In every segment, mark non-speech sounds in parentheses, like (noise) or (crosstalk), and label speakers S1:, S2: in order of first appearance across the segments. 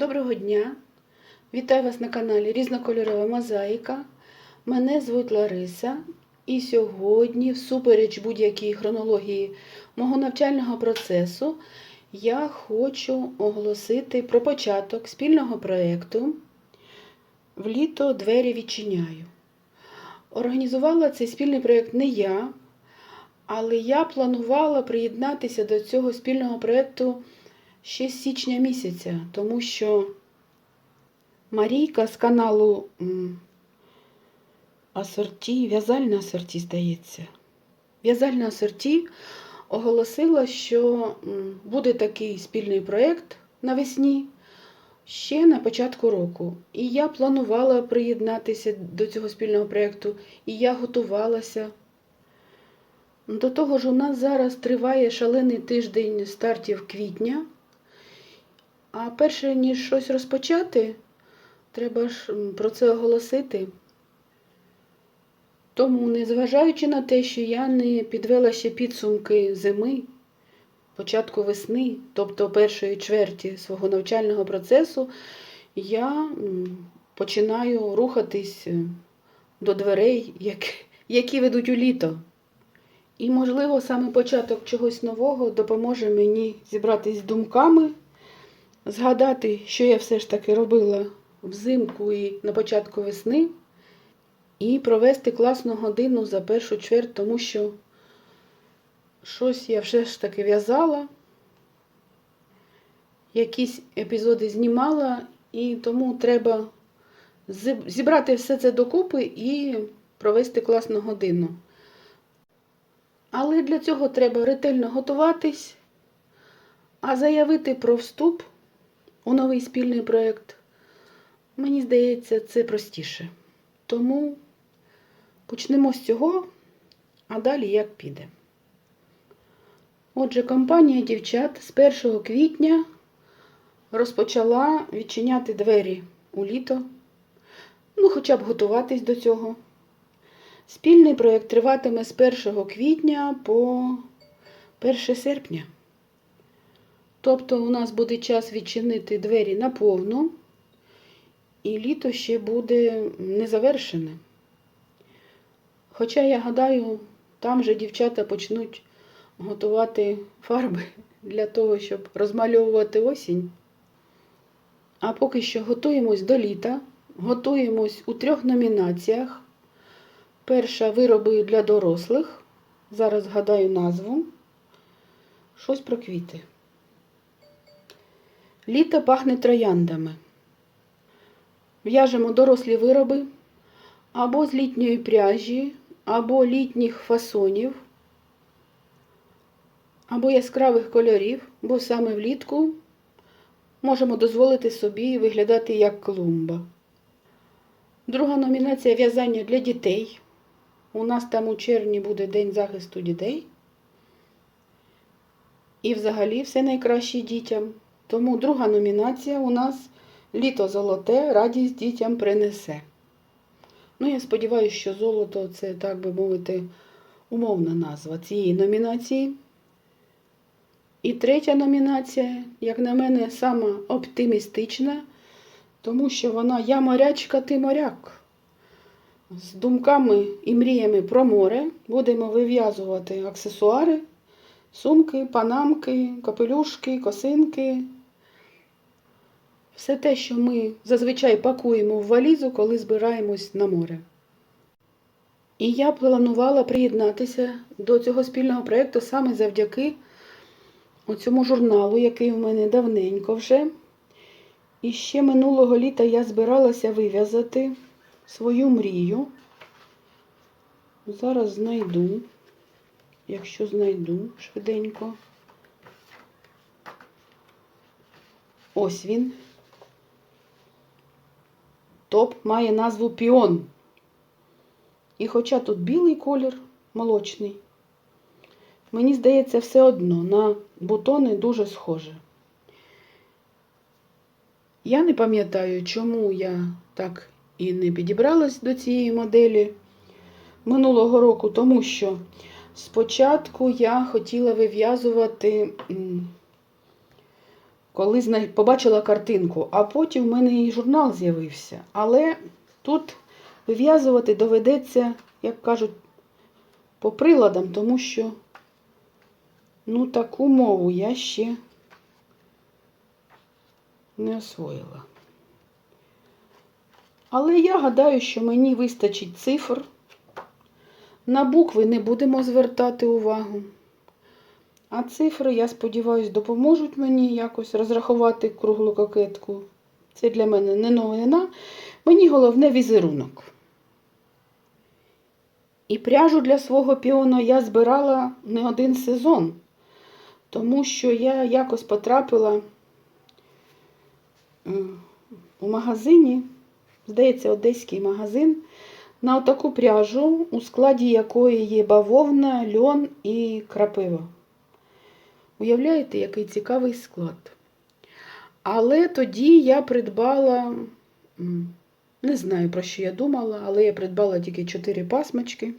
S1: Доброго дня! Вітаю вас на каналі Різнокольорова Мозаїка. Мене звуть Лариса, і сьогодні, всупереч будь-якій хронології мого навчального процесу, я хочу оголосити про початок спільного проєкту В літо двері відчиняю. Організувала цей спільний проєкт не я, але я планувала приєднатися до цього спільного проєкту ще з січня місяця, тому що Марійка з каналу Асорті, в'язальне асорті, здається. В'язальне асорті оголосила, що буде такий спільний проєкт навесні ще на початку року. І я планувала приєднатися до цього спільного проєкту, і я готувалася. До того ж, у нас зараз триває шалений тиждень стартів квітня. А перше, ніж щось розпочати, треба ж про це оголосити. Тому, незважаючи на те, що я не підвела ще підсумки зими, початку весни, тобто першої чверті свого навчального процесу, я починаю рухатись е, до дверей, які ведуть у літо. І, можливо, саме початок чогось нового допоможе мені зібратись з думками згадати, що я все ж таки робила взимку і на початку весни, і провести класну годину за першу чверть, тому що щось я все ж таки в'язала, якісь епізоди знімала, і тому треба зібрати все це докупи і провести класну годину. Але для цього треба ретельно готуватись, а заявити про вступ у новий спільний проєкт, мені здається, це простіше. Тому почнемо з цього, а далі як піде. Отже, компанія дівчат з 1 квітня розпочала відчиняти двері у літо, ну, хоча б готуватись до цього. Спільний проєкт триватиме з 1 квітня по 1 серпня. Тобто у нас буде час відчинити двері наповну, і літо ще буде незавершене. Хоча, я гадаю, там же дівчата почнуть готувати фарби для того, щоб розмальовувати осінь. А поки що готуємось до літа, готуємось у трьох номінаціях. Перша вироби для дорослих. Зараз згадаю назву. Щось про квіти. Літо пахне трояндами. В'яжемо дорослі вироби або з літньої пряжі, або літніх фасонів, або яскравих кольорів, бо саме влітку можемо дозволити собі виглядати як клумба. Друга номінація в'язання для дітей. У нас там у червні буде День захисту дітей. І взагалі все найкраще дітям. Тому друга номінація у нас Літо золоте, радість дітям принесе. Ну, я сподіваюся, що золото це, так би мовити, умовна назва цієї номінації. І третя номінація, як на мене, сама оптимістична, тому що вона Я морячка, ти моряк. З думками і мріями про море будемо вив'язувати аксесуари, сумки, панамки, капелюшки, косинки. Все те, що ми зазвичай пакуємо в валізу, коли збираємось на море. І я планувала приєднатися до цього спільного проєкту саме завдяки цьому журналу, який у мене давненько вже. І ще минулого літа я збиралася вив'язати свою мрію. Зараз знайду, якщо знайду швиденько. Ось він. Топ має назву Піон. І хоча тут білий колір, молочний, мені здається, все одно на бутони дуже схоже. Я не пам'ятаю, чому я так і не підібралась до цієї моделі минулого року, тому що спочатку я хотіла вив'язувати коли побачила картинку, а потім в мене і журнал з'явився. Але тут вив'язувати доведеться, як кажуть, по приладам, тому що ну, таку мову я ще не освоїла. Але я гадаю, що мені вистачить цифр. На букви не будемо звертати увагу. А цифри, я сподіваюся, допоможуть мені якось розрахувати круглу кокетку. Це для мене не новина. Мені головне візерунок. І пряжу для свого піону я збирала не один сезон, тому що я якось потрапила е, у магазині, здається, одеський магазин, на отаку пряжу, у складі якої є бавовна, льон і крапива. Уявляєте, який цікавий склад. Але тоді я придбала, не знаю про що я думала, але я придбала тільки 4 пасмочки.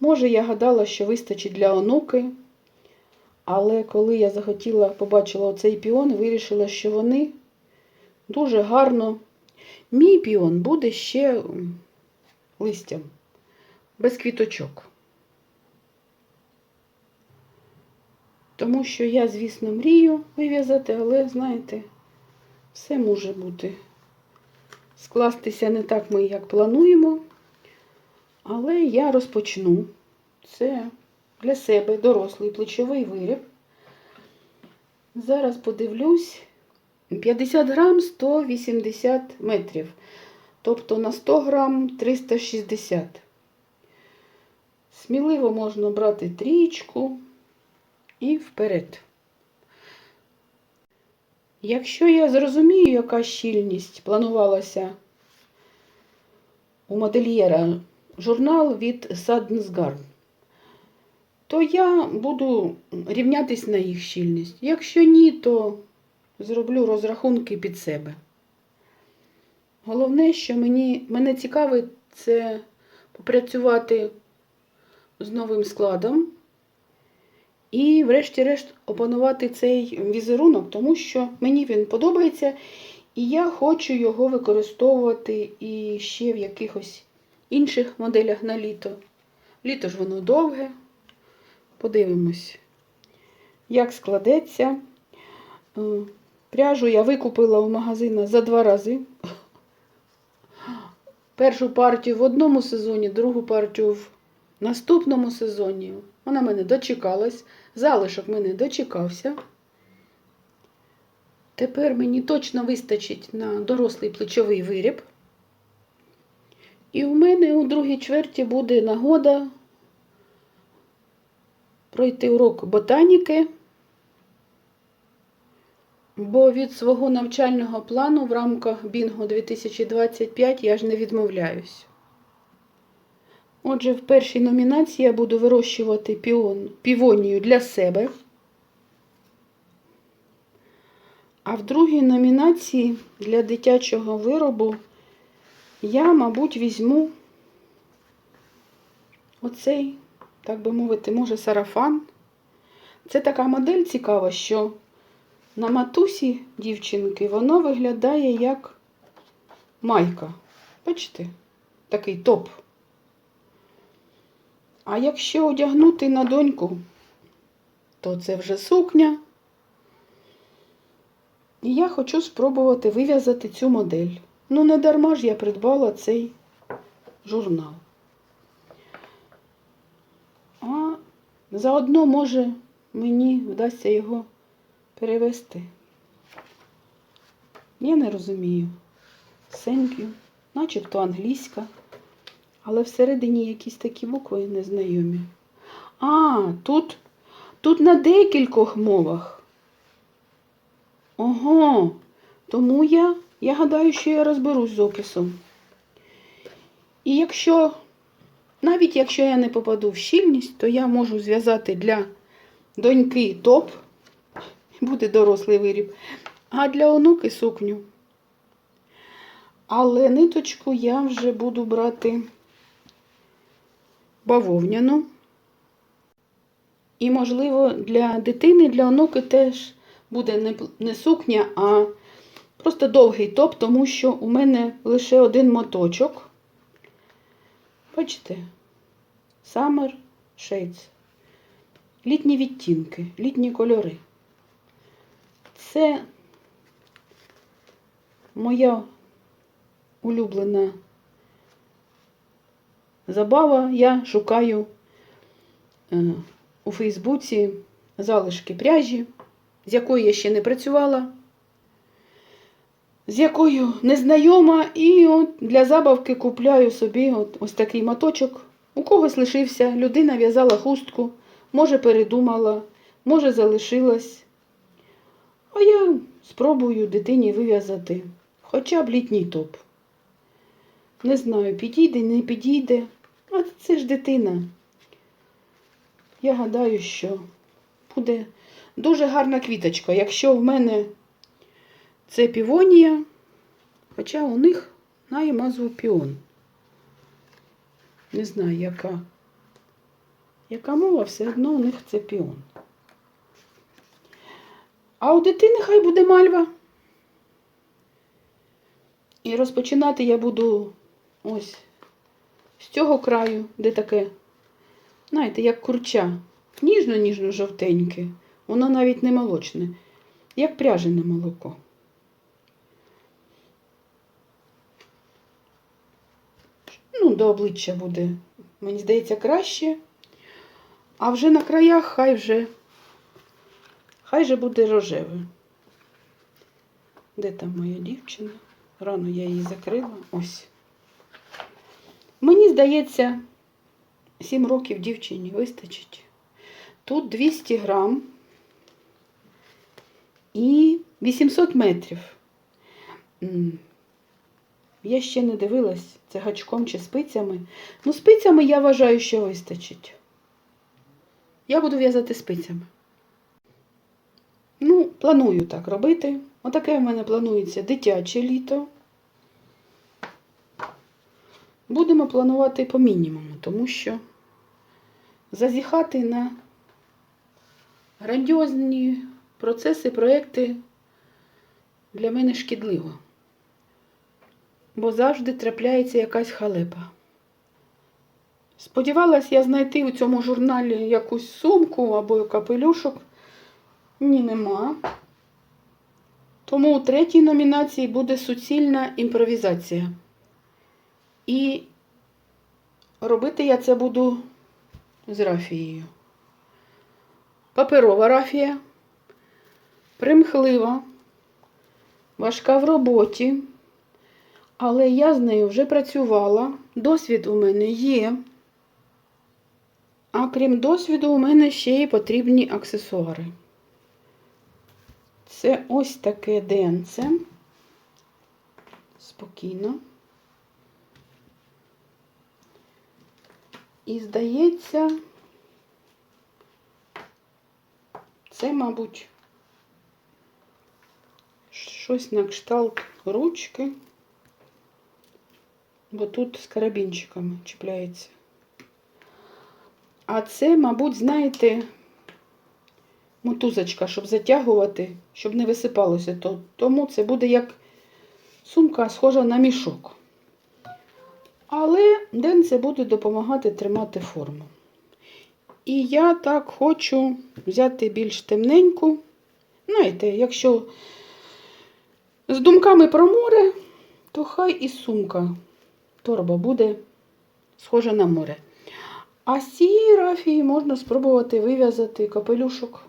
S1: Може, я гадала, що вистачить для онуки, але коли я захотіла, побачила оцей піон, вирішила, що вони дуже гарно. Мій піон буде ще листям, без квіточок. Тому що я, звісно, мрію вив'язати, але, знаєте, все може бути. Скластися не так ми, як плануємо. Але я розпочну. Це для себе дорослий плечовий виріб. Зараз подивлюсь. 50 грам 180 метрів. Тобто на 100 грам 360. Сміливо можна брати трічку і вперед. Якщо я зрозумію, яка щільність планувалася у модельєра журнал від Саднсгарн, то я буду рівнятись на їх щільність. Якщо ні, то зроблю розрахунки під себе. Головне, що мені, мене цікавить, це попрацювати з новим складом. І, врешті-решт, опанувати цей візерунок, тому що мені він подобається, і я хочу його використовувати і ще в якихось інших моделях на літо. Літо ж воно довге. Подивимось, як складеться. Е, Пряжу я викупила у магазина за два рази. Першу партію в одному сезоні, другу партію в наступному сезоні. Вона мене дочекалась, залишок мене дочекався. Тепер мені точно вистачить на дорослий плечовий виріб. І у мене у другій чверті буде нагода пройти урок ботаніки, бо від свого навчального плану в рамках Бінго 2025 я ж не відмовляюсь. Отже, в першій номінації я буду вирощувати піон, півонію для себе. А в другій номінації для дитячого виробу я, мабуть, візьму оцей, так би мовити, може, сарафан. Це така модель цікава, що на матусі дівчинки воно виглядає як майка. Бачите? Такий топ. А якщо одягнути на доньку, то це вже сукня. І я хочу спробувати вив'язати цю модель. Ну, не дарма ж я придбала цей журнал. А заодно, може, мені вдасться його перевести. Я не розумію. You. Начебто англійська. Але всередині якісь такі букви незнайомі. А, тут, тут на декількох мовах. Ого, тому я, я гадаю, що я розберусь з описом. І якщо, навіть якщо я не попаду в щільність, то я можу зв'язати для доньки топ, буде дорослий виріб, а для онуки сукню. Але ниточку я вже буду брати бавовняну. І, можливо, для дитини, для онуки теж буде не, сукня, а просто довгий топ, тому що у мене лише один моточок. Бачите? Summer Shades. Літні відтінки, літні кольори. Це моя улюблена забава. Я шукаю е, у Фейсбуці залишки пряжі, з якою я ще не працювала, з якою не знайома, і от для забавки купляю собі от ось такий моточок. У когось лишився, людина в'язала хустку, може передумала, може залишилась. А я спробую дитині вив'язати хоча б літній топ. Не знаю, підійде, не підійде. А це ж дитина. Я гадаю, що буде дуже гарна квіточка. Якщо в мене це півонія, хоча у них має назву піон. Не знаю, яка. Яка мова, все одно у них це піон. А у дитини хай буде мальва. І розпочинати я буду ось з цього краю, де таке, знаєте, як курча. Ніжно-ніжно жовтеньке. Воно навіть не молочне, як пряжене молоко. Ну, до обличчя буде, мені здається, краще. А вже на краях хай вже, хай же буде рожеве. Де там моя дівчина? Рано я її закрила. Ось. Мені здається, 7 років дівчині вистачить. Тут 200 грам і 800 метрів. Я ще не дивилась, це гачком чи спицями. Ну, спицями я вважаю, що вистачить. Я буду в'язати спицями. Ну, планую так робити. Отаке в мене планується дитяче літо. Будемо планувати по мінімуму, тому що зазіхати на грандіозні процеси, проекти для мене шкідливо. Бо завжди трапляється якась халепа. Сподівалась я знайти у цьому журналі якусь сумку або капелюшок. Ні, нема. Тому у третій номінації буде суцільна імпровізація. І робити я це буду з рафією. Паперова рафія, примхлива, важка в роботі, але я з нею вже працювала. Досвід у мене є. А крім досвіду, у мене ще й потрібні аксесуари. Це ось таке денце. Спокійно. І здається, це, мабуть, щось на кшталт ручки, бо тут з карабінчиками чіпляється. А це, мабуть, знаєте, мотузочка, щоб затягувати, щоб не висипалося. То, тому це буде як сумка, схожа на мішок. Але денце буде допомагати тримати форму. І я так хочу взяти більш темненьку. Знаєте, якщо з думками про море, то хай і сумка, торба буде схожа на море. А з цієї рафії можна спробувати вив'язати капелюшок.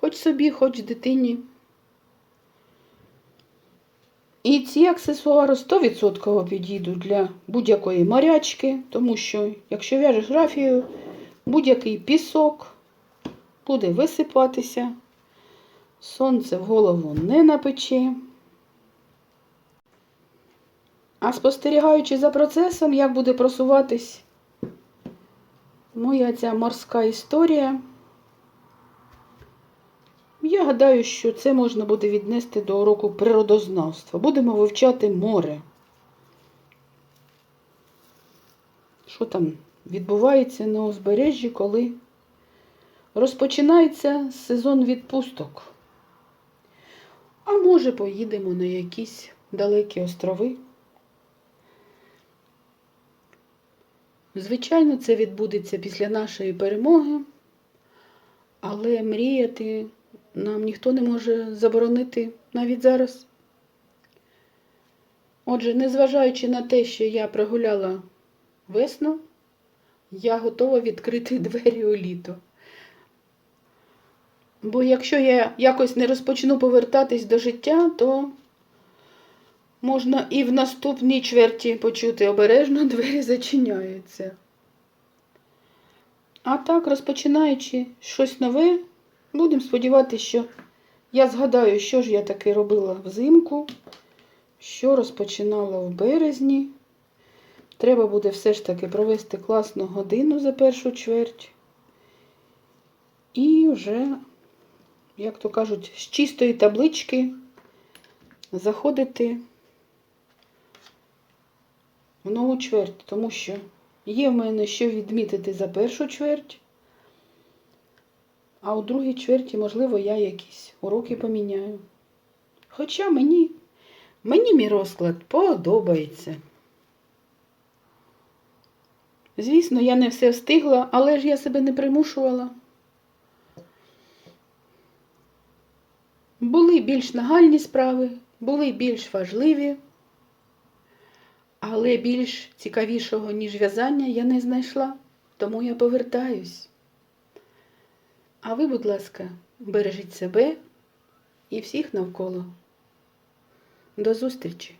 S1: Хоч собі, хоч дитині. І ці аксесуари 100% підійдуть для будь-якої морячки, тому що, якщо в'яжеш рафію, будь-який пісок буде висипатися, сонце в голову не напече. А спостерігаючи за процесом, як буде просуватись моя ця морська історія, я гадаю, що це можна буде віднести до уроку природознавства. Будемо вивчати море. Що там відбувається на узбережжі, коли розпочинається сезон відпусток. А може, поїдемо на якісь далекі острови. Звичайно, це відбудеться після нашої перемоги, але мріяти нам ніхто не може заборонити навіть зараз. Отже, незважаючи на те, що я прогуляла весну, я готова відкрити (laughs) двері у літо. Бо якщо я якось не розпочну повертатись до життя, то можна і в наступній чверті почути обережно (laughs) двері зачиняються. А так, розпочинаючи щось нове, будемо сподіватися, що я згадаю, що ж я таки робила взимку, що розпочинала в березні. Треба буде все ж таки провести класну годину за першу чверть. І вже, як то кажуть, з чистої таблички заходити в нову чверть, тому що є в мене що відмітити за першу чверть, а у другій чверті, можливо, я якісь уроки поміняю. Хоча мені, мені мій розклад подобається. Звісно, я не все встигла, але ж я себе не примушувала. Були більш нагальні справи, були більш важливі, але більш цікавішого, ніж в'язання, я не знайшла, тому я повертаюсь. А ви, будь ласка, бережіть себе і всіх навколо. До зустрічі!